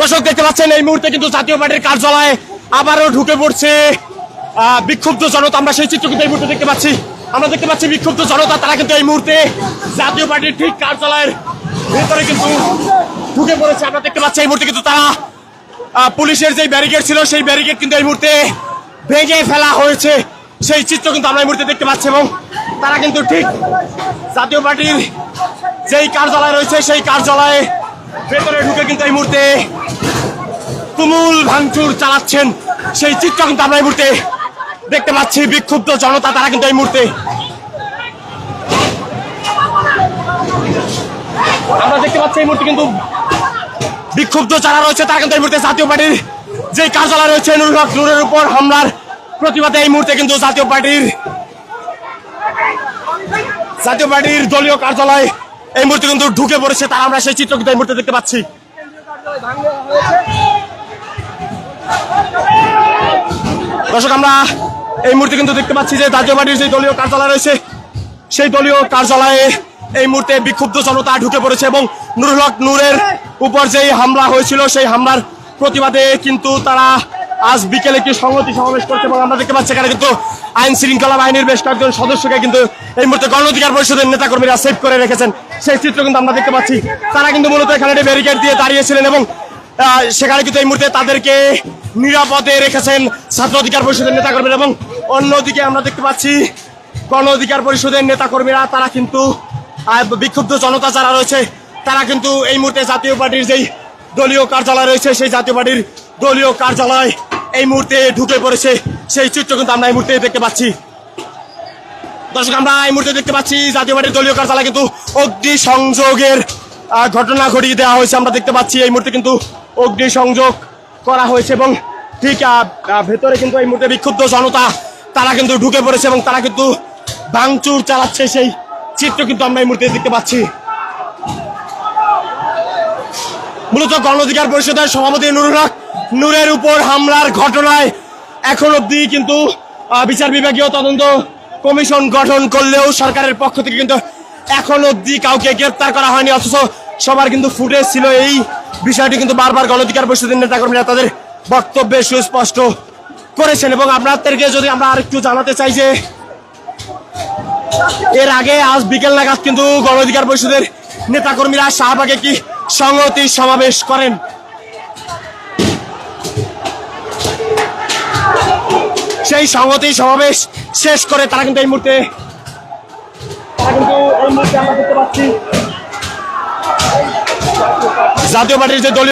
দর্শক, দেখতে পাচ্ছেন, এই মুহূর্তে কিন্তু জাতীয় পার্টির কার্যালয়ে আবারও ঢুকে পড়ছে বিক্ষুব্ধ জনতা। আমরা সেই চিত্র কিন্তু এই মুহূর্তে দেখতে পাচ্ছি। আমরা দেখতে পাচ্ছি বিক্ষুব্ধ জনতা, তারা কিন্তু এই মুহূর্তে জাতীয় পার্টির ঠিক কার্যালয়ের ভেতরে কিন্তু ঢুকে পড়েছে। আমরা দেখতে পাচ্ছি, এই মুহূর্তে কিন্তু তারা পুলিশের যে ব্যারিকেড ছিল, সেই ব্যারিকেড কিন্তু এই মুহূর্তে ভেঙে ফেলা হয়েছে। সেই চিত্র কিন্তু আমরা এই মুহূর্তে দেখতে পাচ্ছি এবং তারা কিন্তু ঠিক জাতীয় পার্টির যেই কার্যালয় রয়েছে, সেই কার্যালয়ে ভেতরে ঢুকে কিন্তু এই মুহূর্তে তুমুল ভাঙচুর চালাচ্ছেন সেই চিত্র কিন্তু আমরা এই মুহূর্তে দেখতে পাচ্ছি। বিক্ষুব্ধ জনতা তারা কিন্তু এই মুহূর্তে আমরা দেখতে পাচ্ছি এই মুহূর্তে কিন্তু বিক্ষুব্ধ যারা রয়েছে, তারা কিন্তু এই মুহূর্তে জাতীয় পার্টির যে কার্যালয় রয়েছে, নুরুল হক নুরের উপর হামলার প্রতিবাদে এই মুহূর্তে কিন্তু জাতীয় পার্টির জাতীয় পার্টির দলীয় কার্যালয় এই মুহূর্তে কিন্তু ঢুকে পড়েছে তারা আমরা সেই চিত্র কিন্তু এই মুহূর্তে দেখতে পাচ্ছি। দর্শক, আমরা এই মুহূর্তে কিন্তু দেখতে পাচ্ছি যে জাতীয় পার্টির যে দলীয় কার্যালয় রয়েছে, সেই দলীয় কার্যালয়ে এই মুহূর্তে বিক্ষুব্ধ জনতা ঢুকে পড়েছে এবং নুরুল হক নূরের উপর যেই হামলা হয়েছিল, সেই হামলার প্রতিবাদে কিন্তু তারা আজ বিকেলে একটি সংহতি সমাবেশ করছে এবং আমরা দেখতে পাচ্ছি এখানে কিন্তু আইন শৃঙ্খলা বাহিনীর বেশ কয়েকজন সদস্যকে কিন্তু এই মুহূর্তে গণ অধিকার পরিষদের নেতাকর্মীরা সেভ করে রেখেছেন। সেই চিত্র কিন্তু আমরা দেখতে পাচ্ছি। তারা কিন্তু মূলত এখানে ব্যারিকেড দিয়ে দাঁড়িয়েছিলেন এবং সেখানে কিন্তু এই মুহূর্তে তাদেরকে নিরাপদে রেখেছেন ছাত্র অধিকার পরিষদের নেতাকর্মীরা এবং অন্যদিকে আমরা দেখতে পাচ্ছি গণ অধিকার পরিষদের নেতাকর্মীরা, তারা কিন্তু বিক্ষুব্ধ জনতা যারা রয়েছে, তারা কিন্তু এই মুহূর্তে জাতীয় পার্টির যেই দলীয় কার্যালয় রয়েছে, সেই জাতীয় পার্টির দলীয় কার্যালয় এই মুহূর্তে ঢুকে পড়েছে। সেই চিত্র কিন্তু আমরা এই মুহূর্তে দেখতে পাচ্ছি। দর্শক, আমরা এই মুহূর্তে দেখতে পাচ্ছি জাতীয় পার্টির দলীয় কার্যালয় কিন্তু অগ্নি সংযোগের ঘটনা ঘটিয়ে দেওয়া হয়েছে। আমরা দেখতে পাচ্ছি এই মুহূর্তে কিন্তু অগ্নি সংযোগ করা হয়েছে এবং ঠিক ভেতরে কিন্তু এই মুহূর্তে বিক্ষুব্ধ জনতা, তারা কিন্তু ঢুকে পড়েছে এবং তারা কিন্তু ভাঙচুর চালাচ্ছে সেই চিত্র কিন্তু আমরা এই মুহূর্তে দেখতে পাচ্ছি। মূলত গণ অধিকার পরিষদের সভাপতি নুরুল হক, নূরের উপর হামলার ঘটনায় এখন অব্দি কিন্তু বিচার বিভাগীয় তদন্ত কমিশন গঠন করলেও সরকারের পক্ষ থেকে কিন্তু এখন অবধি কাউকে গ্রেপ্তার করা হয়নি, অথচ সবার কিন্তু ফুটেজ ছিল এই বিষয়টি কিন্তু বারবার গণধিকার পরিষদের নেতাকর্মীরা তাদের বক্তব্যে সুস্পষ্ট করেছেন। এবং আপনাদেরকে যদি আমরা আরেকটু জানাতে চাই যে, এর আগে আজ বিকেল নাগাদ কিন্তু গণ অধিকার পরিষদের নেতাকর্মীরা শাহবাগে কি সংহতি সমাবেশ করেন? সেই সংহতি সমাবেশ শেষ করে তারা কিন্তু এই মুহূর্তে জাতীয় পার্টির যে দলীয়